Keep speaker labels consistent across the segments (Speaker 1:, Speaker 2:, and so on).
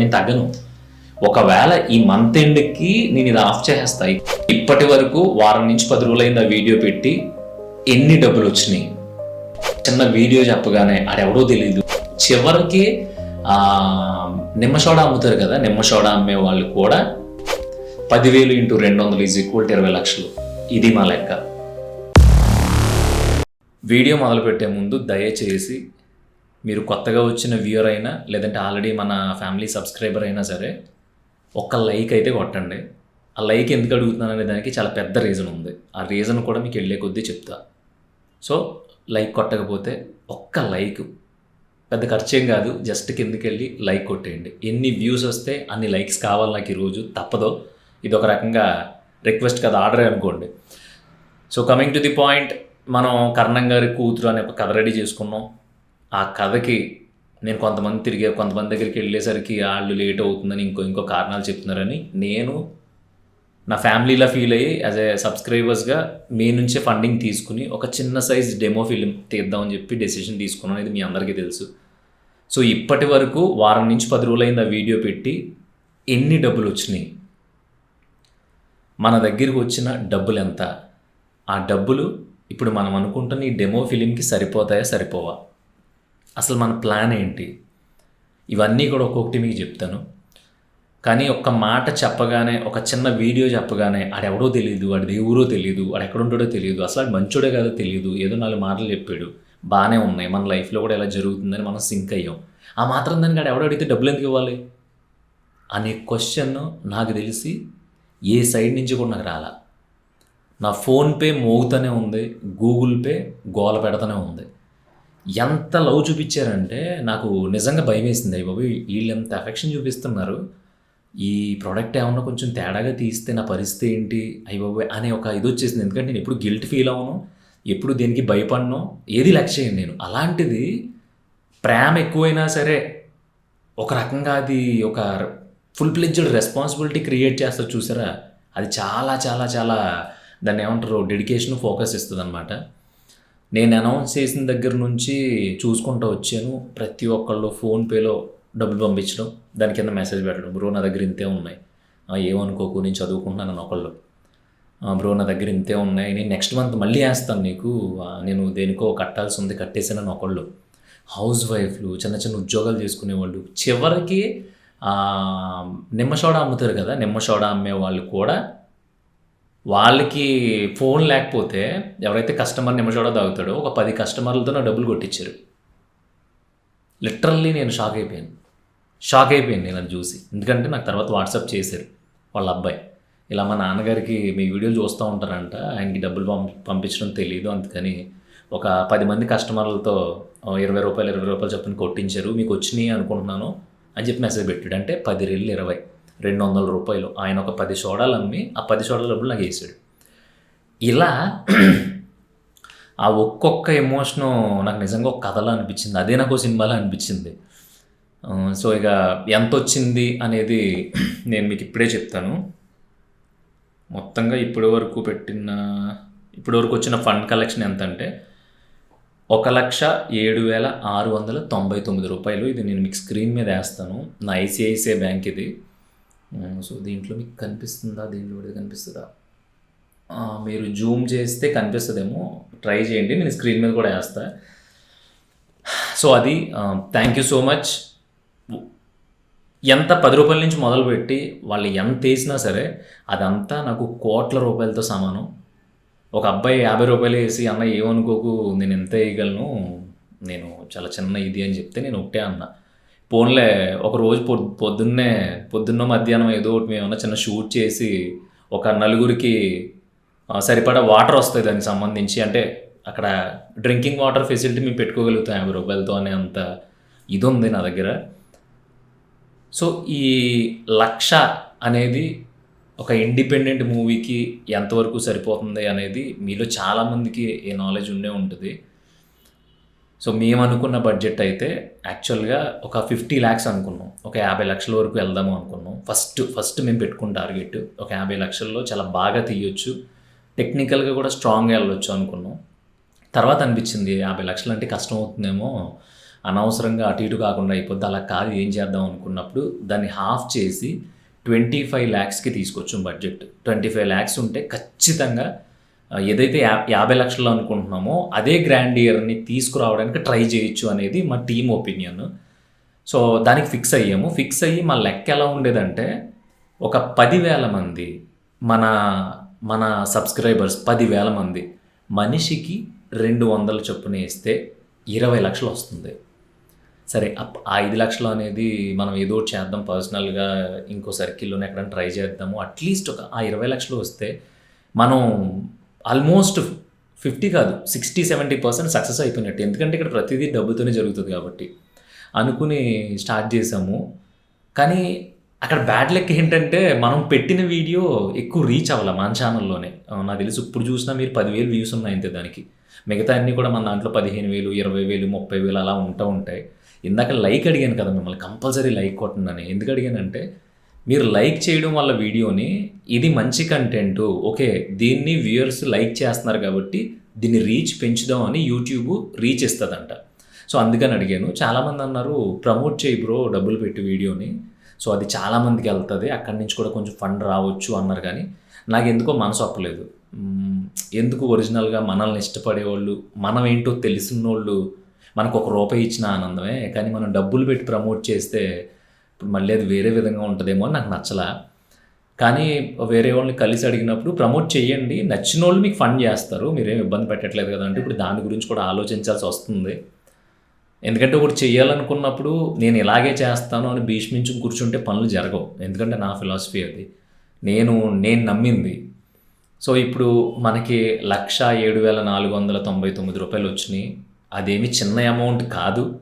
Speaker 1: నేను తగ్గను. ఒకవేళ ఈ మంత్ ఎండ్కి నేను ఇది ఆఫ్ చేసేస్తాయి ఇప్పటి వరకు వారం నుంచి పది రోజులైంది ఆ వీడియో పెట్టి ఎన్ని డబ్బులు వచ్చినాయి? చిన్న వీడియో చెప్పగానే ఆడెవడో తెలియదు చివరికి ఆ, నిమ్మ సోడా అమ్ముతారు కదా నిమ్మ సోడా అమ్మే వాళ్ళు కూడా పదివేలు ఇంటూ రెండు వందలు ఈజ్ ఈక్వల్ ఇరవై లక్షలు. ఇది మా లెక్క. వీడియో మొదలుపెట్టే ముందు దయచేసి మీరు కొత్తగా వచ్చిన వ్యూయర్ అయినా లేదంటే ఆల్రెడీ మన ఫ్యామిలీ సబ్స్క్రైబర్ అయినా సరే ఒక్క లైక్ అయితే కొట్టండి. ఆ లైక్ ఎందుకు అడుగుతున్నాను అనే దానికి చాలా పెద్ద రీజన్ ఉంది. ఆ రీజన్ కూడా మీకు వెళ్ళే కొద్దీ చెప్తా. సో లైక్ కొట్టకపోతే ఒక్క లైక్ పెద్ద ఖర్చేం కాదు. జస్ట్ కిందకి వెళ్ళి లైక్ కొట్టేయండి. ఎన్ని వ్యూస్ వస్తే అన్ని లైక్స్ కావాలి నాకు ఈరోజు? తప్పదో. ఇది ఒక రకంగా రిక్వెస్ట్ కదా ఆర్డర్ అనుకోండి. So coming to the point మనం కర్ణం గారి కూతురు అనే ఒక కథ రెడీ చేసుకున్నాం. ఆ కథకి నేను కొంతమంది తిరిగే కొంతమంది దగ్గరికి వెళ్ళేసరికి వాళ్ళు లేట్ అవుతుందని ఇంకో ఇంకో కారణాలు చెప్తున్నారని నేను నా ఫ్యామిలీలా ఫీల్ అయ్యి యాజ్ ఏ సబ్స్క్రైబర్స్గా మీ నుంచే ఫండింగ్ తీసుకుని ఒక చిన్న సైజ్ డెమో ఫిలిం తీద్దామని చెప్పి డెసిషన్ తీసుకున్నాను అనేది మీ అందరికీ తెలుసు. సో ఇప్పటి వరకు వారం నుంచి పది రోజులైంది ఆ వీడియో పెట్టి ఎన్ని డబ్బులు వచ్చినాయి? మన దగ్గరికి వచ్చిన డబ్బులు ఎంత? ఆ డబ్బులు ఇప్పుడు మనం అనుకుంటున్న ఈ డెమో ఫిలింకి సరిపోతాయా సరిపోవా? అసలు మన ప్లాన్ ఏంటి? ఇవన్నీ కూడా ఒక్కొక్కటి మీకు చెప్తాను. కానీ ఒక్క మాట చెప్పగానే ఒక చిన్న వీడియో చెప్పగానే ఆడెవడో తెలియదు వాడి దేవురో తెలియదు వాడు ఎక్కడుంటాడో తెలియదు అసలు వాడు మంచోడే కాదో తెలియదు ఏదో నాలుగు మాటలు చెప్పాడు. బాగానే ఉన్నాయి. మన లైఫ్లో కూడా ఎలా జరుగుతుందని మనం సింక్ అయ్యాం. ఆ మాత్రం దానికి ఆడు ఎవడో అడిగితే డబ్బులు ఎందుకు ఇవ్వాలి? అనే క్వశ్చన్ నాకు తెలిసి ఏ సైడ్ నుంచి కూడా నాకు రాలా. నా ఫోన్పే మోగుతూనే ఉంది గూగుల్ పే గోల పెడతానే ఉంది. ఎంత లవ్ చూపించారంటే నాకు నిజంగా భయం వేసింది. అయ్యి బాబు వీళ్ళు ఎంత అఫెక్షన్ చూపిస్తున్నారు? ఈ ప్రోడక్ట్ ఏమన్నా కొంచెం తేడాగా తీస్తే నా పరిస్థితి ఏంటి? అయ్యి బాబు అనే ఒక ఇది వచ్చేసింది. ఎందుకంటే నేను ఎప్పుడు గిల్ట్ ఫీల్ అవ్వను ఎప్పుడు దేనికి భయపడను ఏది లక్ష్యం నేను. అలాంటిది ప్రేమ ఎక్కువైనా సరే ఒక రకంగా అది ఒక ఫుల్ ప్లెడ్జ్డ్ రెస్పాన్సిబిలిటీ క్రియేట్ చేస్తారు చూసారా? అది చాలా చాలా చాలా దాన్ని ఏమంటారు డెడికేషన్ ఫోకస్ ఇస్తుంది అనమాట నేను అనౌన్స్ చేసిన దగ్గర నుంచి చూసుకుంటూ వచ్చాను. ప్రతి ఒక్కళ్ళు ఫోన్పేలో డబ్బులు పంపించడం దాని కింద మెసేజ్ పెట్టడం. బ్రో నా దగ్గర ఇంతే ఉన్నాయి. ఏమనుకోకు నేను చదువుకుంటున్నాను అని ఒకళ్ళు. బ్రో నా దగ్గర ఇంతే ఉన్నాయి. నేను నెక్స్ట్ మంత్ మళ్ళీ వేస్తాను నీకు. నేను దేనికో కట్టాల్సి ఉంది కట్టేసానని ఒకళ్ళు. హౌస్ వైఫ్లు చిన్న చిన్న ఉద్యోగాలు చేసుకునేవాళ్ళు. చివరికి నిమ్మ సోడా అమ్ముతారు కదా నిమ్మ సోడా అమ్మే వాళ్ళు కూడా వాళ్ళకి ఫోన్ లేకపోతే ఎవరైతే కస్టమర్ నిమ్మ తాగుతాడో ఒక పది కస్టమర్లతో నా డబ్బులు కొట్టించారు. లిటరల్లీ నేను షాక్ అయిపోయాను. షాక్ అయిపోయాను నేను అది చూసి. ఎందుకంటే నాకు తర్వాత వాట్సాప్ చేశారు వాళ్ళ అబ్బాయి. ఇలా మా నాన్నగారికి మీ వీడియోలు చూస్తూ ఉంటారంట ఆయనకి డబ్బులు పంపి పంపించడం తెలియదు అందుకని ఒక పది మంది కస్టమర్లతో ఇరవై రూపాయలు ఇరవై రూపాయలు చెప్పని కొట్టించారు మీకు వచ్చినాయి అనుకుంటున్నాను అని చెప్పి మెసేజ్ పెట్టాడు. అంటే పది రెళ్ళు ఇరవై. రెండు వందల రూపాయలు. ఆయన ఒక పది సోడాలు అమ్మి ఆ పది సోడాల డబ్బులు నాకు వేసాడు. ఇలా ఆ ఒక్కొక్క ఎమోషను నాకు నిజంగా ఒక కథలా అనిపించింది. అదే నాకు సినిమాలో సినిమాలా అనిపించింది. సో ఇక ఎంత వచ్చింది అనేది నేను మీకు ఇప్పుడే చెప్తాను. మొత్తంగా ఇప్పటి వరకు పెట్టిన ఇప్పటి వరకు వచ్చిన ఫండ్ కలెక్షన్ ఎంత అంటే ఒక లక్ష ఏడు వేల ఆరు వందల తొంభై తొమ్మిది రూపాయలు. ఇది నేను మీకు స్క్రీన్ మీద వేస్తాను. నా ఐసిఐసిఐ బ్యాంక్ ఇది. సో దీంట్లో మీకు కనిపిస్తుందా? దీంట్లో కూడా కనిపిస్తుందా? మీరు జూమ్ చేస్తే కనిపిస్తుందేమో. ట్రై చేయండి. నేను స్క్రీన్ మీద కూడా వేస్తా. సో అది థ్యాంక్ యూ సో మచ్ ఎంత పది రూపాయల నుంచి మొదలుపెట్టి వాళ్ళు ఎంత వేసినా సరే అదంతా నాకు కోట్ల రూపాయలతో సమానం. ఒక అబ్బాయి యాభై రూపాయలు వేసి అన్న ఏమనుకోకు? నేను ఎంత వేయగలను? నేను చాలా చిన్న ఇది అని చెప్తే నేను ఒకటే అన్నా. పోన్లే ఒక రోజు పొ పొద్దున్నే పొద్దున్న మధ్యాహ్నం ఏదో ఒకటి మేము ఏమన్నా చిన్న షూట్ చేసి ఒక నలుగురికి సరిపడా వాటర్ వస్తాయి దానికి సంబంధించి. అంటే అక్కడ డ్రింకింగ్ వాటర్ ఫెసిలిటీ మేము పెట్టుకోగలుగుతాం యాభై రూపాయలతో అనే అంత ఇది ఉంది నా దగ్గర. సో ఈ లక్ష అనేది ఒక ఇండిపెండెంట్ మూవీకి ఎంతవరకు సరిపోతుంది అనేది మీలో చాలామందికి ఏ నాలెడ్జ్ ఉండే ఉంటుంది. సో మేము అనుకున్న బడ్జెట్ అయితే యాక్చువల్గా ఒక ఫిఫ్టీ ల్యాక్స్ అనుకున్నాం. ఒక యాభై లక్షల వరకు వెళ్దాము అనుకున్నాం. ఫస్ట్ ఫస్ట్ మేము పెట్టుకున్న టార్గెట్ ఒక యాభై లక్షల్లో చాలా బాగా తీయొచ్చు. టెక్నికల్గా కూడా స్ట్రాంగ్గా వెళ్ళొచ్చు అనుకున్నాం. తర్వాత అనిపించింది యాభై లక్షలు అంటే కష్టం అవుతుందేమో. అనవసరంగా అటు ఇటు కాకుండా అయిపోద్ది అలా కాదు ఏం చేద్దాం అనుకున్నప్పుడు దాన్ని హాఫ్ చేసి ట్వంటీ ఫైవ్ ల్యాక్స్కి తీసుకొచ్చాం బడ్జెట్ ట్వంటీ ఫైవ్ ల్యాక్స్ ఉంటే ఖచ్చితంగా ఏదైతే యాభై లక్షలు అనుకుంటున్నామో అదే గ్రాండ్ ఇయర్ని తీసుకురావడానికి ట్రై చేయొచ్చు అనేది మా టీం ఒపీనియన్. సో దానికి ఫిక్స్ అయ్యాము. ఫిక్స్ అయ్యి మా లెక్క ఎలా ఉండేదంటే ఒక పదివేల మంది మన మన సబ్స్క్రైబర్స్ పదివేల మంది మనిషికి రెండు వందల చొప్పున వేస్తే ఇరవై లక్షలు వస్తుంది. సరే అప్ ఆ ఐదు లక్షలు అనేది మనం ఏదో ఒకటి చేద్దాం పర్సనల్గా ఇంకో సర్కిల్లోనే ఎక్కడైనా ట్రై చేద్దాము. అట్లీస్ట్ ఒక ఆ ఇరవై లక్షలు వస్తే మనం ఆల్మోస్ట్ ఫిఫ్టీ కాదు సిక్స్టీ సెవెంటీ పర్సెంట్ సక్సెస్ అయిపోయినట్టు. ఎందుకంటే ఇక్కడ ప్రతిదీ డబ్బుతోనే జరుగుతుంది కాబట్టి అనుకుని స్టార్ట్ చేసాము కానీ అక్కడ బ్యాడ్ లెక్ ఏంటంటే మనం పెట్టిన వీడియో ఎక్కువ రీచ్ అవ్వాలి మన ఛానల్లోనే నాకు తెలిసి ఇప్పుడు చూసినా మీరు పదివేలు వ్యూస్ ఉన్నాయి అంతే దానికి. మిగతా అన్నీ కూడా మన దాంట్లో పదిహేను వేలు ఇరవై వేలు ముప్పై వేలు అలా ఉంటూ ఉంటాయి. ఇందాక లైక్ అడిగాను కదా మిమ్మల్ని కంపల్సరీ లైక్ కొట్టండి ఎందుకు అడిగానంటే మీరు లైక్ చేయడం వల్ల వీడియోని ఇది మంచి కంటెంట్ ఓకే దీన్ని వ్యూయర్స్ లైక్ చేస్తున్నారు కాబట్టి దీన్ని రీచ్ పెంచుదాం అని యూట్యూబ్ రీచ్ ఇస్తుందంట. సో అందుకని అడిగాను. చాలామంది అన్నారు ప్రమోట్ చేయి బ్రో డబ్బులు పెట్టి వీడియోని. సో అది చాలామందికి వెళ్తుంది. అక్కడి నుంచి కూడా కొంచెం ఫండ్ రావచ్చు అన్నారు కానీ నాకు ఎందుకో మనసు అప్పలేదు ఎందుకు ఒరిజినల్గా మనల్ని ఇష్టపడేవాళ్ళు మనం ఏంటో తెలిసిన వాళ్ళు మనకు ఒక రూపాయి ఇచ్చిన ఆనందమే. కానీ మనం డబ్బులు పెట్టి ప్రమోట్ చేస్తే ఇప్పుడు మళ్ళీ అది వేరే విధంగా ఉంటుందేమో అని నాకు నచ్చలా. కానీ వేరే వాళ్ళని కలిసి అడిగినప్పుడు ప్రమోట్ చేయండి నచ్చిన వాళ్ళు మీకు ఫండ్ చేస్తారు మీరేం ఇబ్బంది పెట్టట్లేదు కదంటే ఇప్పుడు దాని గురించి కూడా ఆలోచించాల్సి వస్తుంది. ఎందుకంటే ఒకటి చేయాలనుకున్నప్పుడు నేను ఇలాగే చేస్తాను అని భీష్మించి కూర్చుంటే పనులు జరగవు. ఎందుకంటే నా ఫిలాసఫీ అది. నేను నేను నమ్మింది. సో ఇప్పుడు మనకి లక్ష ఏడు వేల నాలుగు వందల తొంభై తొమ్మిది రూపాయలు వచ్చినాయి. అదేమి చిన్న అమౌంట్ కాదు.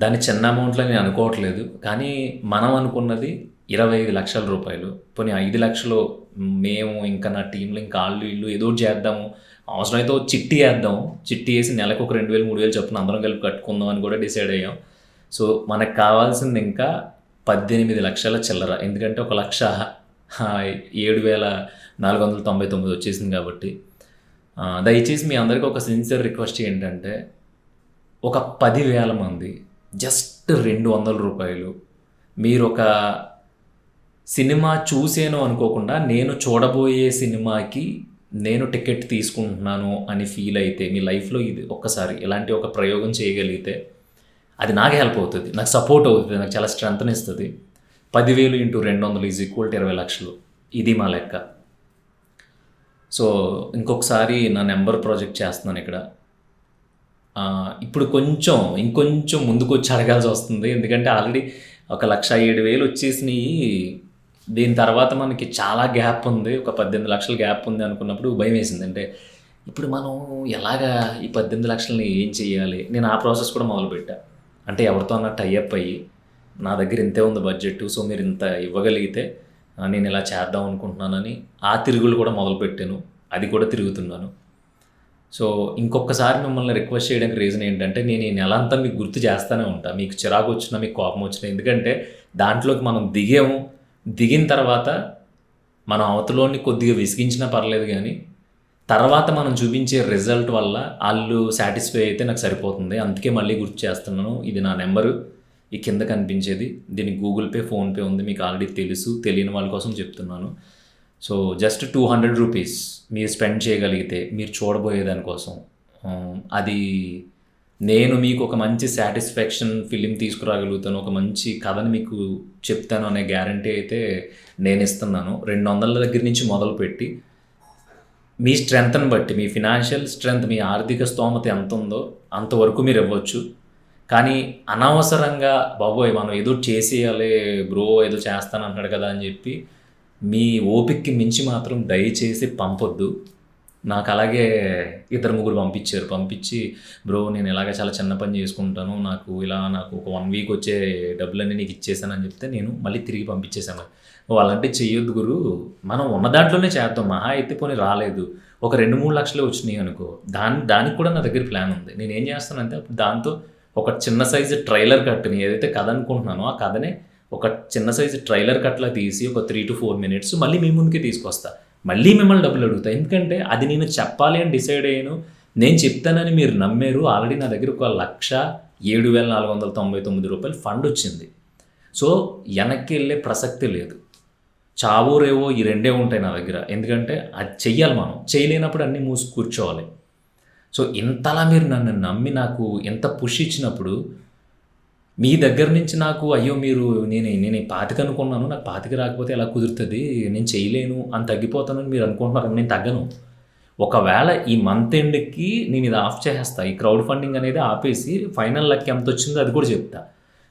Speaker 1: దాన్ని చిన్న అమౌంట్లో నేను అనుకోవట్లేదు కానీ మనం అనుకున్నది ఇరవై ఐదు లక్షల రూపాయలు. పోనీ ఐదు లక్షలు మేము ఇంకా నా టీంలో ఇంకా వాళ్ళు ఇల్లు ఏదో ఒకటి చేద్దాము. అవసరమైతే చిట్టి వేద్దాం. చిట్టి వేసి నెలకు ఒక రెండు వేలు మూడు వేలు చొప్పున అందరం కలిపి కట్టుకుందాం అని కూడా డిసైడ్ అయ్యాం. సో మనకు కావాల్సింది ఇంకా పద్దెనిమిది లక్షల చిల్లర. ఎందుకంటే ఒక లక్ష ఏడు వేల నాలుగు వందల తొంభై తొమ్మిది వచ్చేసింది కాబట్టి. దయచేసి మీ అందరికీ ఒక సిన్సియర్ రిక్వెస్ట్ ఏంటంటే ఒక పదివేల మంది జస్ట్ రెండు వందల రూపాయలు. మీరు ఒక సినిమా చూసాను అనుకోకుండా నేను చూడబోయే సినిమాకి నేను టికెట్ తీసుకుంటున్నాను అని ఫీల్ అయితే మీ లైఫ్లో ఇది ఒక్కసారి ఇలాంటి ఒక ప్రయోగం చేయగలిగితే అది నాకు హెల్ప్ అవుతుంది నాకు సపోర్ట్ అవుతుంది నాకు చాలా స్ట్రెంగ్త్ని ఇస్తుంది పదివేలు ఇంటూ రెండు వందలు ఈజ్ ఈక్వల్ టు ఇరవై లక్షలు. ఇది మా లెక్క. సో ఇంకొకసారి నా నెంబర్ ప్రాజెక్ట్ చేస్తున్నాను ఇక్కడ. ఇప్పుడు కొంచెం ఇంకొంచెం ముందుకు వచ్చి అడగాల్సి వస్తుంది. ఎందుకంటే ఆల్రెడీ ఒక లక్ష ఏడు వేలు వచ్చేసినాయి. దీని తర్వాత మనకి చాలా గ్యాప్ ఉంది. ఒక పద్దెనిమిది లక్షల గ్యాప్ ఉంది అనుకున్నప్పుడు భయం వేసింది అంటే ఇప్పుడు మనం ఎలాగా ఈ పద్దెనిమిది లక్షలని ఏం చేయాలి నేను ఆ ప్రాసెస్ కూడా మొదలుపెట్టా. అంటే ఎవరితో అన్న టైఅప్ అయ్యి నా దగ్గర ఇంతే ఉంది బడ్జెట్ సో మీరు ఇంత ఇవ్వగలిగితే నేను ఇలా చేద్దాం అనుకుంటున్నానని ఆ తిరుగులు కూడా మొదలుపెట్టాను. అది కూడా తిరుగుతున్నాను. సో ఇంకొకసారి మిమ్మల్ని రిక్వెస్ట్ చేయడానికి రీజన్ ఏంటంటే నేను ఈ నెల అంతా మీకు గుర్తు చేస్తూనే ఉంటాను మీకు చిరాకు వచ్చినా మీకు కోపం వచ్చినా. ఎందుకంటే దాంట్లోకి మనం దిగాము. దిగిన తర్వాత మనం అవతలోని కొద్దిగా విసిగించినా పర్లేదు కానీ తర్వాత మనం చూపించే రిజల్ట్ వల్ల వాళ్ళు సాటిస్ఫై అయితే నాకు సరిపోతుంది. అందుకే మళ్ళీ గుర్తు చేస్తున్నాను. ఇది నా నెంబరు. ఈ కింద కనిపించేది. దీనికి గూగుల్ పే ఫోన్పే ఉంది. మీకు ఆల్రెడీ తెలుసు. తెలియని వాళ్ళ కోసం చెప్తున్నాను. So just two hundred rupees మీరు స్పెండ్ చేయగలిగితే మీరు చూడబోయే దానికోసం అది నేను మీకు ఒక మంచి సాటిస్ఫాక్షన్ ఫిలిం తీసుకురాగలుగుతాను ఒక మంచి కథని మీకు చెప్తాను అనే గ్యారంటీ అయితే నేను ఇస్తున్నాను. రెండు వందల దగ్గర నుంచి మొదలుపెట్టి మీ స్ట్రెంగ్త్ని బట్టి మీ ఫినాన్షియల్ స్ట్రెంగ్త్ మీ ఆర్థిక స్తోమత ఎంత ఉందో అంతవరకు మీరు ఇవ్వచ్చు. కానీ అనవసరంగా బాబోయ్ మనం ఏదో చేసేయాలి బ్రో ఏదో చేస్తాను అంటున్నాడు కదా అని చెప్పి మీ ఓపిక్కి మించి మాత్రం దయచేసి పంపొద్దు. నాకు అలాగే ఇద్దరు ముగ్గురు పంపించారు. పంపించి బ్రో నేను ఇలాగ చాలా చిన్న పని చేసుకుంటాను. నాకు ఇలా నాకు ఒక వన్ వీక్ వచ్చే డబ్బులన్నీ నీకు ఇచ్చేసానని చెప్తే నేను మళ్ళీ తిరిగి పంపించేశాను. ఓ అలాంటి చెయ్యొద్దు గురు. మనం ఉన్న దాంట్లోనే చేద్దాం. మహా అయితే పోనీ రాలేదు. ఒక రెండు మూడు లక్షలే వచ్చినాయి అనుకో. దాని దానికి కూడా నా దగ్గర ప్లాన్ ఉంది. నేను ఏం చేస్తానంటే అప్పుడు దాంతో ఒక చిన్న సైజు ట్రైలర్ కట్టుని ఏదైతే కథ అనుకుంటున్నానో ఆ కథనే ఒక చిన్న సైజు ట్రైలర్ కట్లా తీసి ఒక త్రీ టు ఫోర్ మినిట్స్ మళ్ళీ మీ ముందుకే తీసుకొస్తా. మళ్ళీ మిమ్మల్ని డబ్బులు అడుగుతా. ఎందుకంటే అది నేను చెప్పాలి అని డిసైడ్ అయ్యాను. నేను చెప్తానని మీరు నమ్మారు. ఆల్రెడీ నా దగ్గర ఒక లక్ష ఏడు వేల నాలుగు వందల తొంభై తొమ్మిది రూపాయలు ఫండ్ వచ్చింది. సో వెనక్కి వెళ్ళే ప్రసక్తి లేదు. చావో రేవో ఈ రెండే ఉంటాయి నా దగ్గర. ఎందుకంటే అది చెయ్యాలి మనం. చేయలేనప్పుడు అన్నీ మూసి కూర్చోవాలి. సో ఇంతలా మీరు నన్ను నమ్మి నాకు ఎంత పుష్ ఇచ్చినప్పుడు మీ దగ్గర నుంచి నాకు అయ్యో మీరు నేను నేను ఈ పాతిక అనుకున్నాను నాకు పాతిక రాకపోతే ఎలా కుదురుతుంది? నేను చేయలేను అని తగ్గిపోతానని మీరు అనుకుంటున్నారు నేను తగ్గను. ఒకవేళ ఈ మంత్ ఎండ్కి నేను ఇది ఆఫ్ చేసేస్తా ఈ క్రౌడ్ ఫండింగ్ అనేది ఆపేసి ఫైనల్ లక్ ఎంత వచ్చిందో అది కూడా చెప్తా.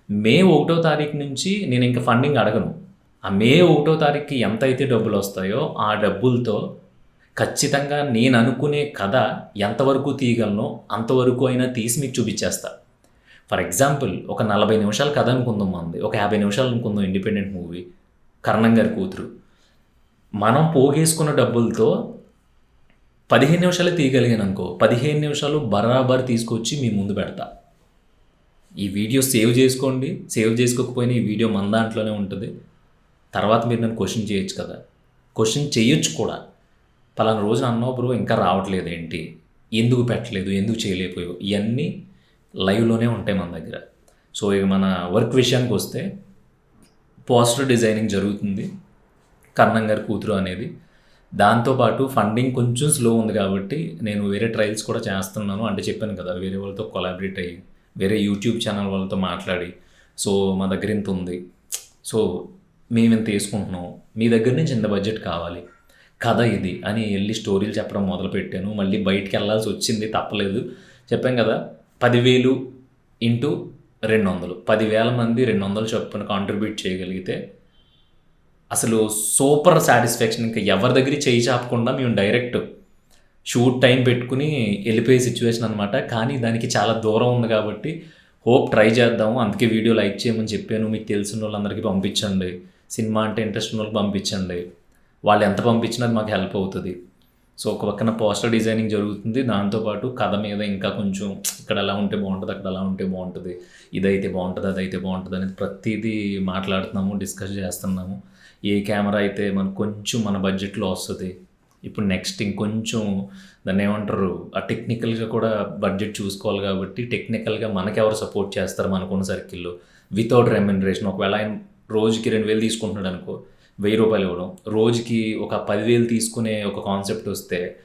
Speaker 1: మే ఒకటో తారీఖు నుంచి నేను ఇంకా ఫండింగ్ అడగను. ఆ మే ఒకటో తారీఖుకి ఎంత అయితే డబ్బులు వస్తాయో ఆ డబ్బులతో ఖచ్చితంగా నేను అనుకునే కథ ఎంతవరకు తీయగలనో అంతవరకు అయినా తీసి మీకు చూపించేస్తాను ఫర్ ఎగ్జాంపుల్ ఒక నలభై నిమిషాల కథ అనుకుందాం మంది ఒక యాభై నిమిషాలు అనుకుందాం ఇండిపెండెంట్ మూవీ కర్ణం గారి కూతురు. మనం పోగేసుకున్న డబ్బులతో పదిహేను నిమిషాలే తీయగలిగాను అనుకో పదిహేను నిమిషాలు బరాబర్ తీసుకొచ్చి మీ ముందు పెడతా. ఈ వీడియో సేవ్ చేసుకోండి. సేవ్ చేసుకోకపోయినా ఈ వీడియో మన దాంట్లోనే ఉంటుంది. తర్వాత మీరు నన్ను క్వశ్చన్ చేయొచ్చు కదా. క్వశ్చన్ చేయొచ్చు కూడా. పలానా రోజు అన్నప్పుడు ఇంకా రావట్లేదు ఏంటి ఎందుకు పెట్టలేదు? ఎందుకు చేయలేకపోయావు? ఇవన్నీ లైవ్లోనే ఉంటాయి మన దగ్గర. సో ఇక మన వర్క్ విషయానికి వస్తే పోస్టర్ డిజైనింగ్ జరుగుతుంది. కర్ణం గారి కూతురు అనేది. దాంతోపాటు ఫండింగ్ కొంచెం స్లో ఉంది కాబట్టి నేను వేరే ట్రయల్స్ కూడా చేస్తున్నాను. అంటే చెప్పాను కదా వేరే వాళ్ళతో కొలాబరేట్ అయ్యి వేరే యూట్యూబ్ ఛానల్ వాళ్ళతో మాట్లాడి సో మా దగ్గర ఇంత ఉంది. సో మేము ఇంత వేసుకుంటున్నాం. మీ దగ్గర నుంచి ఇంత బడ్జెట్ కావాలి. కథ ఇది అని వెళ్ళి స్టోరీలు చెప్పడం మొదలుపెట్టాను. మళ్ళీ బయటికి వెళ్ళాల్సి వచ్చింది తప్పలేదు. చెప్పాం కదా పదివేలు ఇంటూ రెండు వందలు పదివేల మంది రెండు వందలు చొప్పున కాంట్రిబ్యూట్ చేయగలిగితే అసలు సూపర్ సాటిస్ఫాక్షన్ ఇంకా ఎవరి దగ్గర చేయి చాపకుండా మేము డైరెక్ట్ షూట్ టైం పెట్టుకుని వెళ్ళిపోయే సిచ్యువేషన్ అనమాట కానీ దానికి చాలా దూరం ఉంది కాబట్టి హోప్ ట్రై చేద్దాము. అందుకే వీడియో లైక్ చేయమని చెప్పాను. మీకు తెలిసిన వాళ్ళందరికీ పంపించండి. సినిమా అంటే ఇంట్రెస్ట్ ఉన్న వాళ్ళకి పంపించండి. వాళ్ళు ఎంత పంపించినా అది మాకు హెల్ప్ అవుతుంది. సో ఒక పక్కన పోస్టర్ డిజైనింగ్ జరుగుతుంది. దాంతోపాటు కథ మీద ఇంకా కొంచెం ఇక్కడ ఎలా ఉంటే బాగుంటుంది అక్కడ ఎలా ఉంటే బాగుంటుంది ఇదైతే బాగుంటుంది అదైతే బాగుంటుంది అనేది ప్రతిదీ మాట్లాడుతున్నాము డిస్కస్ చేస్తున్నాము. ఏ కెమెరా అయితే మనకు కొంచెం మన బడ్జెట్లో వస్తుంది ఇప్పుడు నెక్స్ట్ ఇంకొంచెం దాన్ని ఏమంటారు ఆ టెక్నికల్గా కూడా బడ్జెట్ చూసుకోవాలి కాబట్టి టెక్నికల్గా మనకి ఎవరు సపోర్ట్ చేస్తారు మనకున్న సర్కిల్లో. వితౌట్ రెమ్యునరేషన్ ఒకవేళ ఆయన రోజుకి రెండు వేలు తీసుకుంటున్నాడు అనుకో వెయ్యి రూపాయలు ఇవ్వడం. రోజుకి ఒక పదివేలు తీసుకునే ఒక కాన్సెప్ట్ వస్తే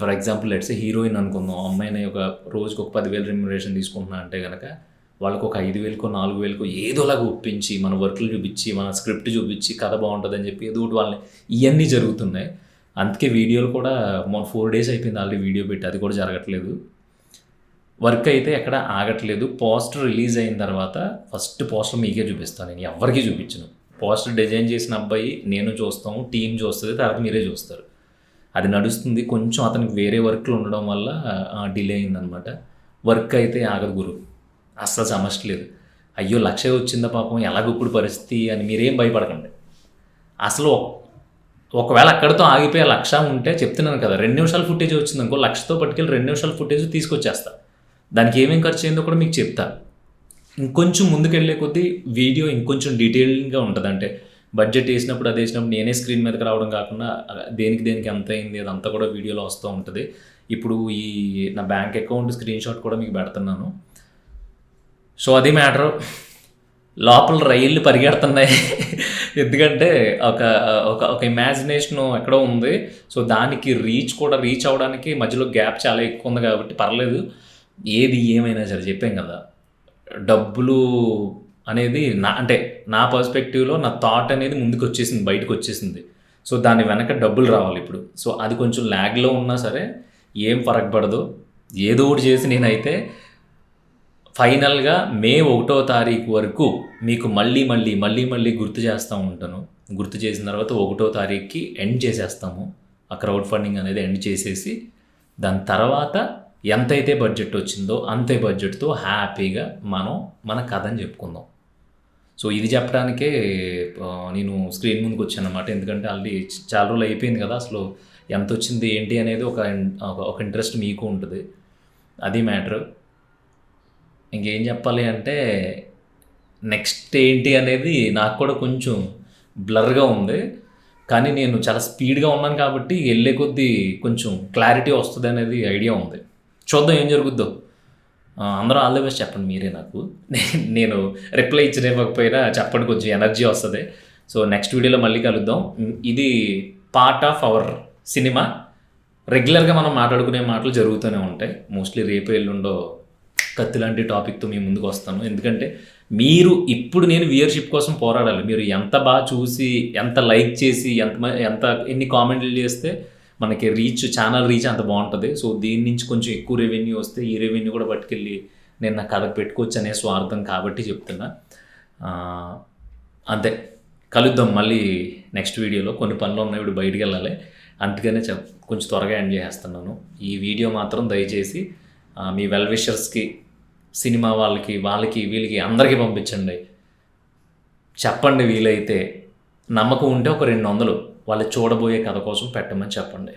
Speaker 1: ఫర్ ఎగ్జాంపుల్ లెట్స్ హీరోయిన్ అనుకుందాం. అమ్మాయిని ఒక రోజుకి ఒక పదివేలు రెమ్యునరేషన్ తీసుకుంటున్నా అంటే కనుక వాళ్ళకు ఒక ఐదు వేలకో నాలుగు వేలకో ఏదోలాగా ఒప్పించి మన వర్క్లు చూపించి మన స్క్రిప్ట్ చూపించి కథ బాగుంటుంది అని చెప్పి ఏదో ఒకటి వాళ్ళని ఇవన్నీ జరుగుతున్నాయి. అందుకే వీడియోలు కూడా మొన్న ఫోర్ డేస్ అయిపోయింది ఆల్రెడీ వీడియో పెట్టి అది కూడా జరగట్లేదు. వర్క్ అయితే ఎక్కడ ఆగట్లేదు. పోస్టర్ రిలీజ్ అయిన తర్వాత ఫస్ట్ పోస్టర్ మీకే చూపిస్తాను. నేను ఎవరికి చూపించను. పోస్టర్ డిజైన్ చేసిన అబ్బాయి నేను చూస్తాము టీం చూస్తుంది తర్వాత మీరే చూస్తారు. అది నడుస్తుంది కొంచెం అతనికి వేరే వర్క్లు ఉండడం వల్ల డిలే అయిందనమాట. వర్క్ అయితే ఆగదు గురు. అస్సలు సమస్య లేదు. అయ్యో లక్ష వచ్చిందా పాపం ఎలాగ ఇప్పుడు పరిస్థితి అని మీరేం భయపడకండి. అసలు ఒకవేళ అక్కడితో ఆగిపోయే లక్ష ఉంటే చెప్తున్నాను కదా రెండు నిమిషాల ఫుటేజ్ వచ్చింది అనుకో లక్షతో పట్టుకెళ్ళి రెండు నిమిషాల ఫుటేజ్ తీసుకొచ్చేస్తా. దానికి ఏమేమి ఖర్చు అయిందో కూడా మీకు చెప్తా. ఇంకొంచెం ముందుకెళ్ళే కొద్దీ వీడియో ఇంకొంచెం డీటెయిల్గా ఉంటుంది. అంటే బడ్జెట్ వేసినప్పుడు అది వేసినప్పుడు నేనే స్క్రీన్ మీదకి రావడం కాకుండా దేనికి దేనికి ఎంత అయింది అదంతా కూడా వీడియోలో వస్తూ ఉంటుంది. ఇప్పుడు ఈ నా బ్యాంక్ అకౌంట్ స్క్రీన్ షాట్ కూడా మీకు పెడుతున్నాను. సో అది మ్యాటర్. లోపల రైళ్ళు పరిగెడుతున్నాయి. ఎందుకంటే ఒక ఒక ఒక ఇమాజినేషన్ ఎక్కడో ఉంది. సో దానికి రీచ్ కూడా రీచ్ అవ్వడానికి మధ్యలో గ్యాప్ చాలా ఎక్కువ ఉంది కాబట్టి పర్లేదు. ఏది ఏమైనా సరే చెప్పాం కదా. డబ్బులు అనేది నా అంటే నా పర్స్పెక్టివ్లో నా థాట్ అనేది ముందుకు వచ్చేసింది బయటకు వచ్చేసింది సో దాని వెనక డబ్బులు రావాలి ఇప్పుడు. సో అది కొంచెం ల్యాగ్లో ఉన్నా సరే ఏం ఫరక్ పడదు. ఏదో ఒకటి చేసి నేనైతే ఫైనల్గా మే ఒకటో తారీఖు వరకు మీకు మళ్ళీ మళ్ళీ మళ్ళీ మళ్ళీ గుర్తు చేస్తూ ఉంటాను. గుర్తు చేసిన తర్వాత ఒకటో తారీఖుకి ఎండ్ చేసేస్తాము. ఆ క్రౌడ్ ఫండింగ్ అనేది ఎండ్ చేసేసి దాని తర్వాత ఎంతైతే బడ్జెట్ వచ్చిందో అంతే బడ్జెట్తో హ్యాపీగా మనం మన కథని చెప్పుకుందాం. సో ఇది చెప్పడానికే నేను స్క్రీన్ ముందుకు వచ్చాను అనమాట ఎందుకంటే ఆల్రెడీ చాలా రోజులు అయిపోయింది కదా అసలు ఎంత వచ్చింది ఏంటి అనేది ఒక ఒక- ఒక ఇంట్రెస్ట్ మీకు ఉంటుంది. అది మ్యాటర్ ఇంకేం చెప్పాలి అంటే నెక్స్ట్ ఏంటి అనేది నాకు కూడా కొంచెం బ్లర్గా ఉంది. కానీ నేను చాలా స్పీడ్గా ఉన్నాను కాబట్టి వెళ్ళే కొద్దీ కొంచెం క్లారిటీ వస్తుంది అనేది ఐడియా ఉంది. చూద్దాం ఏం జరుగుద్దో. అందరూ ఆల్ ది బెస్ట్ చెప్పండి మీరే నాకు. నేను రిప్లై ఇచ్చినవ్వకపోయినా చెప్పండి కొంచెం ఎనర్జీ వస్తుంది. సో నెక్స్ట్ వీడియోలో మళ్ళీ కలుద్దాం. ఇది పార్ట్ ఆఫ్ అవర్ సినిమా రెగ్యులర్గా మనం మాట్లాడుకునే మాటలు జరుగుతూనే ఉంటాయి. మోస్ట్లీ రేపు ఎల్లుండో కత్తి లాంటి టాపిక్తో మీ ముందుకు వస్తాను. ఎందుకంటే మీరు ఇప్పుడు నేను వ్యూయర్షిప్ కోసం పోరాడాలి. మీరు ఎంత బాగా చూసి ఎంత లైక్ చేసి ఎంత మ- ఎంత ఎన్ని కామెంట్లు చేస్తే మనకి రీచ్ ఛానల్ రీచ్ అంత బాగుంటుంది. సో దీని నుంచి కొంచెం ఎక్కువ రెవెన్యూ వస్తే ఈ రెవెన్యూ కూడా పట్టుకెళ్ళి నేను నా కథ పెట్టుకోవచ్చు అనే స్వార్థం కాబట్టి చెప్తున్నా. అంతే. కలుద్దాం మళ్ళీ నెక్స్ట్ వీడియోలో కొన్ని పనులు ఉన్నాయి ఇప్పుడు బయటికి వెళ్ళాలి. అందుకనే చెప్ కొంచెం త్వరగా ఎండ్ చేస్తున్నాను ఈ వీడియో మాత్రం దయచేసి మీ వెల్ విషర్స్కి సినిమా వాళ్ళకి వాళ్ళకి వీళ్ళకి అందరికీ పంపించండి. చెప్పండి వీలైతే. నమ్మకం ఉంటే ఒక రెండు వందలు. వాళ్ళు చూడబోయే కథ కోసం పెట్టమని చెప్పండి.